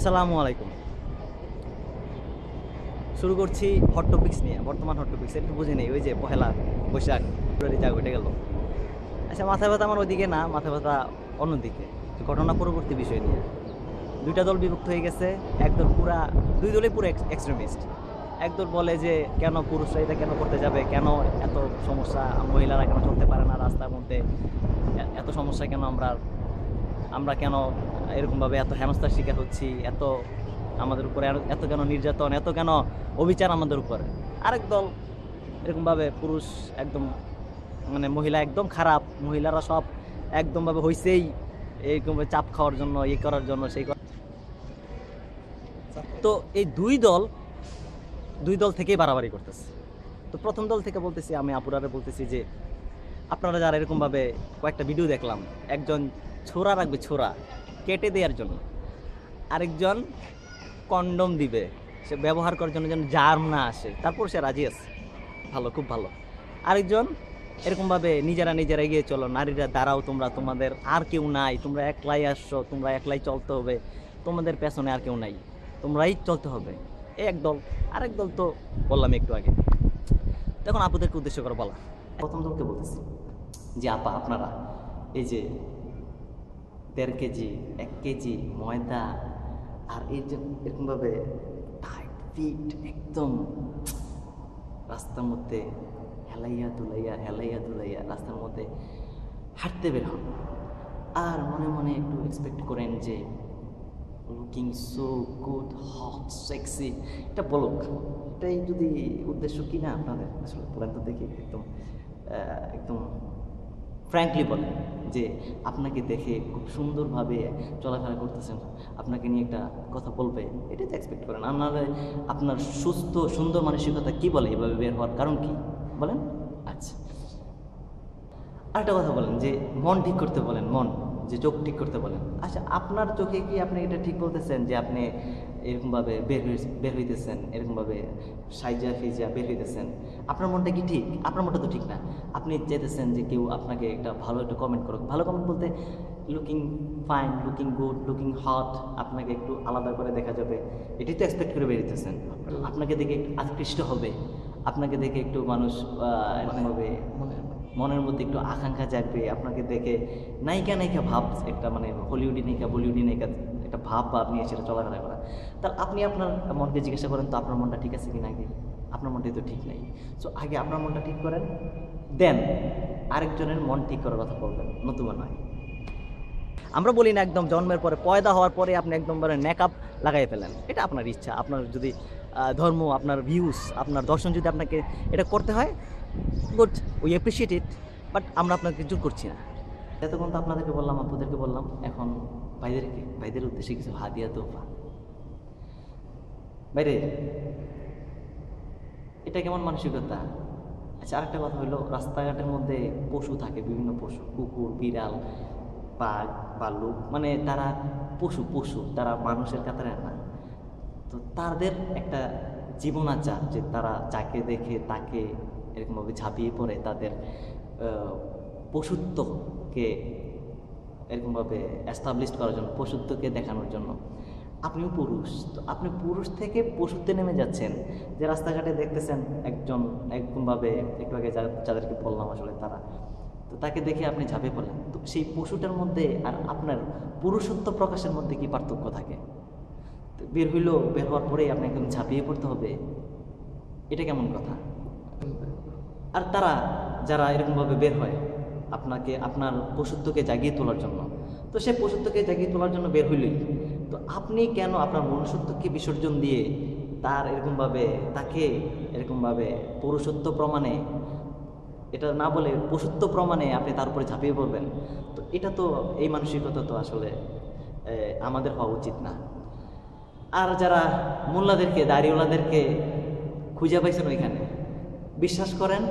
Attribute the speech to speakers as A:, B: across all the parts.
A: আসসালামু আলাইকুম। শুরু করছি হট টপিক্স নিয়ে, বর্তমান হট টপিক্স একটু বুঝে নেই, ওই যে পহেলা বৈশাখ, ফেব্রুয়ারি যা ঘটে গেল। আচ্ছা মাথা ব্যথা আমার ওইদিকে না, মাথা ব্যথা অন্যদিকে। ঘটনা পরবর্তী বিষয় নিয়ে। দুইটা দল বিভক্ত হয়ে গেছে একদল পুরা, দুই দলই পুরো এক্সট্রিমিস্ট একদল বলে যে, কেন পুরুষরা এটা কেন করতে যাবে, কেন এত সমস্যা মহিলারা কেন চলতে পারে না রাস্তার মধ্যে এত সমস্যা কেন আমরা আমরা কেন এরকমভাবে এত হেনস্থার শিকার হচ্ছি, এত আমাদের উপরে এত- কেন নির্যাতন, এত কেন অবিচার আমাদের উপরে? আরেক দল এরকমভাবে পুরুষ একদম মানে মহিলা একদম খারাপ, মহিলারা সব একদমভাবে হইছেই এইরকমভাবে চাপ খাওয়ার জন্য ইয়ে করার জন্য সেই তো এই দুই দল দুই দল থেকেই বাড়াবাড়ি করতেছে। তো প্রথম দল থেকে বলতেছি, আমি আপুরারে বলতেছি যে আপনারা যারা এরকমভাবে কয়েকটা ভিডিও দেখলাম, একজন ছোরা রাখবে ছোরা কেটে দেওয়ার জন্য। আরেকজন কন্ডম দিবে, সে ব্যবহার করার জন্য যেন জার্ম না আসে। তারপর সে রাজি আছে। ভালো, খুব ভালো। আরেকজন এরকমভাবে নিজেরা নিজেরা এগিয়ে চলো, নারীরা দাঁড়াও তোমরা, তোমাদের আর কেউ নাই, তোমরা একলাই আসছো, তোমরা একলাই চলতে হবে, তোমাদের পেছনে আর কেউ নাই, তোমরাই চলতে হবে। এই এক দল, আরেক দল তো বললাম একটু আগে। তখন আপুদেরকে উদ্দেশ্য করে বলা। প্রথম দলকে বলতেছি। যে আপা, আপনারা, এই যে দেড় কেজি, এক কেজি ময়দা আর এই যে এরকমভাবে টাইট ফিট একদম রাস্তার মধ্যে হেলাইয়া দুলাইয়া হেলাইয়া দুলাইয়া রাস্তার মধ্যে হাঁটতে বের হন। আর মনে মনে একটু এক্সপেক্ট করেন যে looking so good hot sexy এটা বলুক। এটাই যদি উদ্দেশ্য কি না আপনাদের, আসলে বলেন তো দেখি, একদম একদম ফ্র্যাঙ্কলি বলেন যে, আপনাকে দেখে খুব সুন্দরভাবে চলাফেরা করতেছেন। আপনাকে নিয়ে একটা কথা বলবে এটা তো এক্সপেক্ট করেন। আর নাহলে আপনার সুস্থ, সুন্দর মানসিকতা কি বলে এভাবে বের হওয়ার কারণ কি? বলেন? আচ্ছা। আরেকটা কথা বলেন যে, মন ঠিক করতে বলেন, মন। যে চোখ ঠিক করতে বলেন। আচ্ছা আপনার চোখে কি আপনি এটা ঠিক বলতেছেন যে আপনি এরকমভাবে বের হয়ে, বের হইতেছেন, এরকমভাবে সাইজা ফিজা বের হইতেছেন? আপনার মনটা কি ঠিক? আপনার মনটা তো ঠিক না। আপনি চাইতেছেন যে কেউ আপনাকে একটা ভালো একটা কমেন্ট করুক। ভালো কমেন্ট বলতে looking fine looking good looking hot আপনাকে একটু আলাদা করে দেখা যাবে। এটাই তো এক্সপেক্ট করে বেরিয়েছেন আপনাকে দেখে একটু আকৃষ্ট হবে। আপনাকে দেখে একটু মানুষ এরকমভাবে মনের মধ্যে একটু আকাঙ্ক্ষা জাগবে, আপনাকে দেখে নায়িকা নায়িকা ভাব, একটা মানে হলিউডি নায়িকা, বলিউডি নায়িকা একটা ভাব ভাব নিয়ে সেটা চলাফেরা করা। তাহলে আপনি আপনার মনকে জিজ্ঞাসা করেন, তো আপনার মনটা ঠিক আছে কি না আগে? আপনার মনটাই তো ঠিক নেই। সো আগে আপনার মনটা ঠিক করেন দেন আরেকজনের মন ঠিক করার কথা বলবেন, নতুবা নয়। আমরা বলি না একদম জন্মের পরে, পয়দা হওয়ার পরে আপনি একদম মানে নেকআপ লাগাই ফেলেন। এটা আপনার ইচ্ছা, আপনার যদি ধর্ম, আপনার ভিউস আপনার দর্শন যদি আপনাকে এটা করতে হয় good we appreciate it but আমরা আপনাকে জোর করছি না। এতক্ষণ তো আপনাদেরকে বললাম আপনাদেরকে বললাম এখন ভাইদেরকে ভাইদের উদ্দেশ্যে কিছু হাদিয়া তোফা। বাইরে এটা কেমন মানসিকতা? আচ্ছা আরেকটা কথা হলো রাস্তাঘাটের মধ্যে পশু থাকে বিভিন্ন পশু কুকুর বিড়াল বাঘ ভাল্লুক মানে তারা পশু পশু তারা মানুষের কাতারে না। তো তাদের একটা জীবনাচার যে তারা যাকে দেখে তাকে এরকমভাবে ঝাঁপিয়ে পড়ে তাদের পশুত্বকে এরকমভাবে অ্যাস্টাবলিশ করার জন্য, পশুত্বকে দেখানোর জন্য। আপনিও পুরুষ, তো আপনি পুরুষ থেকে পশুত্বে নেমে যাচ্ছেন। যে রাস্তাঘাটে দেখতেছেন একজন একদমভাবে একটু আগে যাদেরকে বললাম আসলে তারা, তো তাকে দেখে আপনি ঝাঁপিয়ে পড়লেন। তো সেই পশুটার মধ্যে আর আপনার পুরুষত্ব প্রকাশের মধ্যে কি পার্থক্য থাকে? তো বের হইল, বের হওয়ার পরেই আপনি একদম ঝাঁপিয়ে পড়তে হবে। এটা কেমন কথা? আর তারা যারা এরকমভাবে বের হয় আপনাকে, আপনার পশুত্বকে জাগিয়ে তোলার জন্য। তো সে পশুত্বকে জাগিয়ে তোলার জন্য বের হইলই। তো আপনি কেন আপনার মনুষ্যত্বকে বিসর্জন দিয়ে তার এরকমভাবে, তাকে এরকমভাবে পুরুষত্ব প্রমাণে, এটা না বলে পশুত্ব প্রমাণে আপনি তার উপরে ঝাঁপিয়ে পড়বেন? তো এটা তো, এই মানসিকতা তো আসলে আমাদের হওয়া উচিত না। আর যারা মোল্লাদেরকে, দাড়িওয়ালাদেরকে খুঁজে পাইছেন ওইখানে বিশ্বাস করেন,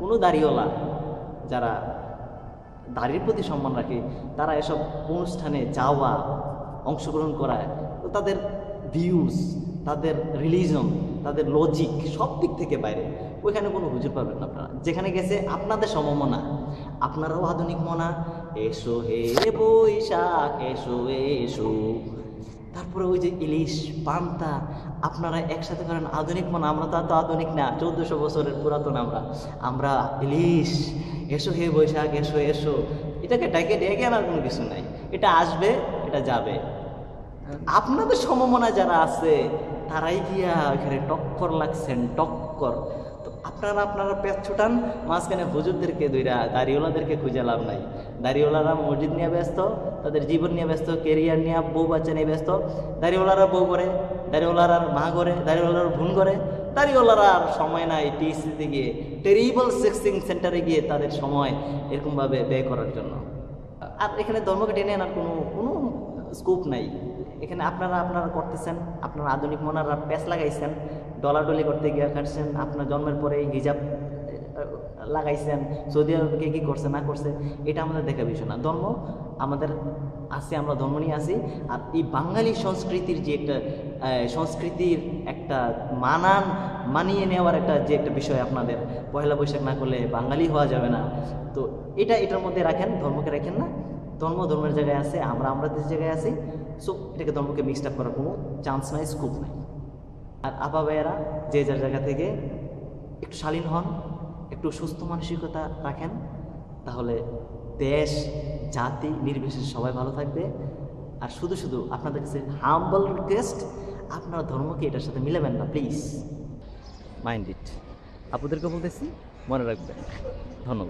A: কোনো দাড়িওয়ালা যারা দাড়ির প্রতি সম্মান রাখে, তারা এসব অনুষ্ঠানে যাওয়া, অংশগ্রহণ করায় তো তাদের ভিউজ তাদের রিলিজন তাদের লজিক সব দিক থেকে বাইরে। ওইখানে কোনো হুজুর পাবেন না আপনারা। যেখানে গেছে আপনাদের সমমনা, আপনারাও আধুনিক মনা, এসো হে বৈশাখ, এসো এসো। তারপরে ওই যে ইলিশ, পান্তা, আপনারা একসাথে করেন আধুনিক মানে আমরা তো এত আধুনিক না, চৌদ্দশো বছরের পুরাতন আমরা। আমরা ইলিশ, এসো হে বৈশাখ, এসো এসো। এটাকে ডেকে ডেকে আনার কোনো কিছু নাই। এটা আসবে, এটা যাবে। আপনাদের সমমনা যারা আছে, তারাই গিয়া ওইখানে টক্কর লাগছেন, টক্কর। আপনারা আপনারা পেট ছুটান, মাঝখানে হুজুরদেরকে দুইরা, দাড়িওয়ালাদেরকে খুঁজে লাভ নাই। দাড়িওয়ালারা মসজিদ নিয়ে ব্যস্ত, তাদের জীবন নিয়ে ব্যস্ত কেরিয়ার নিয়ে বউ বাচ্চা নিয়ে ব্যস্ত। দাড়িওয়ালারা বউ করে, দাড়িওয়ালারা মা করে, দাড়িওয়ালারা ভুন করে। দাড়িওয়ালারা আর সময় নাই টিসিতে গিয়ে টেরিবল সেক্সিং সেন্টারে গিয়ে তাদের সময় এরকমভাবে ব্যয় করার জন্য। আর এখানে ধর্মকে টেনে আনার কোনো কোনো স্কোপ নাই। এখানে আপনারা আপনারা করতেছেন, আপনারা আধুনিক মনারা প্যাচ লাগাইছেন। ডলাডলি করতে গিয়ে কাটছেন আপনার জন্মের পরে হিজাব লাগাইছেন, সৌদি আরবকে কী করছে, না করছে, এটা আমাদের দেখা বিষয় না। ধর্ম আমাদের আছে, আমরা ধর্ম নিয়ে আসি আর এই বাঙালি সংস্কৃতির যে একটা সংস্কৃতির একটা মানান মানিয়ে নেওয়ার একটা যে একটা বিষয় আপনাদের পয়লা বৈশাখ না করলে বাঙালি হওয়া যাবে না। তো এটা, এটার মধ্যে রাখেন, ধর্মকে রাখেন না। ধর্ম ধর্মের জায়গায় আছে, আমরা আমরা আমাদের জায়গায় আছি সো এটাকে ধর্মকে মিক্সড আপ করার কোনো চান্স নাই স্কোপ নাই। আর আপা ভাইয়েরা যে যার জায়গা থেকে একটু শালীন হন, একটু সুস্থ মানসিকতা রাখেন, তাহলে দেশ, জাতি, নির্বিশেষে সবাই ভালো থাকবে। আর শুধু শুধু আপনাদের কাছে হাম্বল রিকোয়েস্ট আপনার ধর্মকে এটার সাথে মিলাবেন না প্লিজ মাইন্ড ইট আপুদেরকে বলতেছি, মনে রাখবেন। ধন্যবাদ।